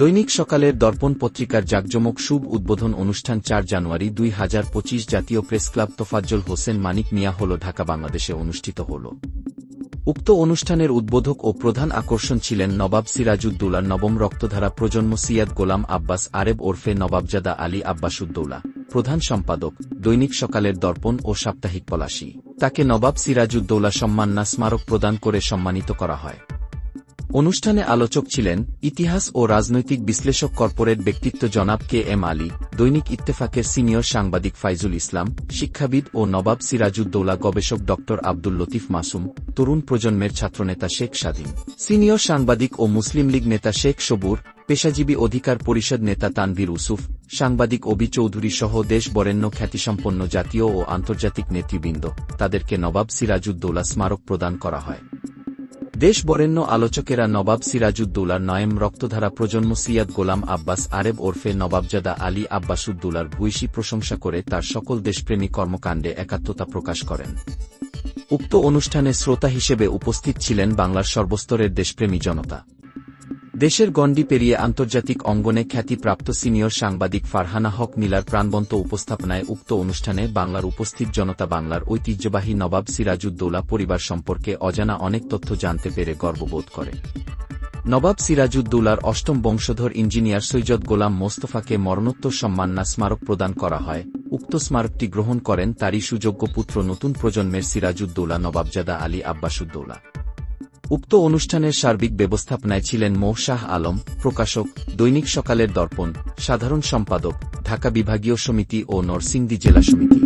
দৈনিক সকালের দর্পণ পত্রিকার জাকজমক শুভ উদ্বোধন অনুষ্ঠান চার জানুয়ারি দুই হাজার পঁচিশ জাতীয় press club Tofazzal Hossain Manik Mia hall Dhaka বাংলাদেশে অনুষ্ঠিত হল। উক্ত অনুষ্ঠানের উদ্বোধক ও প্রধান আকর্ষণ ছিলেন নবাব সিরাজউদ্দৌলা, নবম রক্তধারা প্রজন্ম সিয়াদ গোলাম আব্বাস, আরেব ওরফে নবাবজাদা আলী আব্বাসুদ্দৌলা প্রধান সম্পাদক, দৈনিক সকালের দর্পণ ও সাপ্তাহিক পলাশি। তাকে নবাব সিরাজউদ্দৌলা সম্মাননা স্মারক প্রদান করে সম্মানিত করা হয়। অনুষ্ঠানে আলোচক ছিলেন ইতিহাস ও রাজনৈতিক বিশ্লেষক কর্পোরেট ব্যক্তিত্ব জনাব কে এম আলী, দৈনিক ইত্তেফাকের সিনিয়র সাংবাদিক ফাইজুল ইসলাম, শিক্ষাবিদ ও নবাব সিরাজউদ্দৌলা গবেষক ড আব্দুল লতিফ মাসুম, তরুণ প্রজন্মের ছাত্রনেতা শেখ স্বাধীন। সিনিয়র সাংবাদিক ও মুসলিম লীগ নেতা শেখ সবুর, পেশাজীবী অধিকার পরিষদ নেতা তানভীর উসুফ, সাংবাদিক অবি চৌধুরী সহ দেশ বরেণ্য খ্যাতিসম্পন্ন জাতীয় ও আন্তর্জাতিক নেতৃবৃন্দ। তাদেরকে নবাব সিরাজউদ্দৌলা স্মারক প্রদান করা হয়। দেশ বরেণ্য আলোচকেরা নবাব সিরাজউদ্দৌলার নয়েম রক্তধারা প্রজন্ম সিয়াদ গোলাম আব্বাস আরেব ওরফে নবাবজাদা আলী আব্বাসুদ্দৌলার ভূয়সী প্রশংসা করে তার সকল দেশপ্রেমী কর্মকাণ্ডে একাত্মতা প্রকাশ করেন। উক্ত অনুষ্ঠানে শ্রোতা হিসেবে উপস্থিত ছিলেন বাংলার সর্বস্তরের দেশপ্রেমী জনতা। দেশের গণ্ডি পেরিয়ে আন্তর্জাতিক অঙ্গনে খ্যাতিপ্রাপ্ত সিনিয়র সাংবাদিক ফারহানা হক মিলার প্রাণবন্ত উপস্থাপনায় উক্ত অনুষ্ঠানে বাংলার উপস্থিত জনতা বাংলার ঐতিহ্যবাহী নবাব সিরাজউদ্দৌলা পরিবার সম্পর্কে অজানা অনেক তথ্য জানতে পেরে গর্ববোধ করে। নবাব সিরাজউদ্দৌলার অষ্টম বংশধর ইঞ্জিনিয়ার সৈয়দ গোলাম মোস্তফাকে মরণোত্তর সম্মাননা স্মারক প্রদান করা হয়। উক্ত স্মারকটি গ্রহণ করেন তারই সুযোগ্য পুত্র নতুন প্রজন্মের সিরাজউদ্দৌলা নবাবজাদা আলী আব্বাসুদ্দৌলা উক্ত অনুষ্ঠানের সার্বিক ব্যবস্থাপনায় ছিলেন মৌশাহ আলম, প্রকাশক, দৈনিক সকালের দর্পণ, সাধারণ সম্পাদক, ঢাকা বিভাগীয় সমিতি ও নরসিংদী জেলা সমিতি।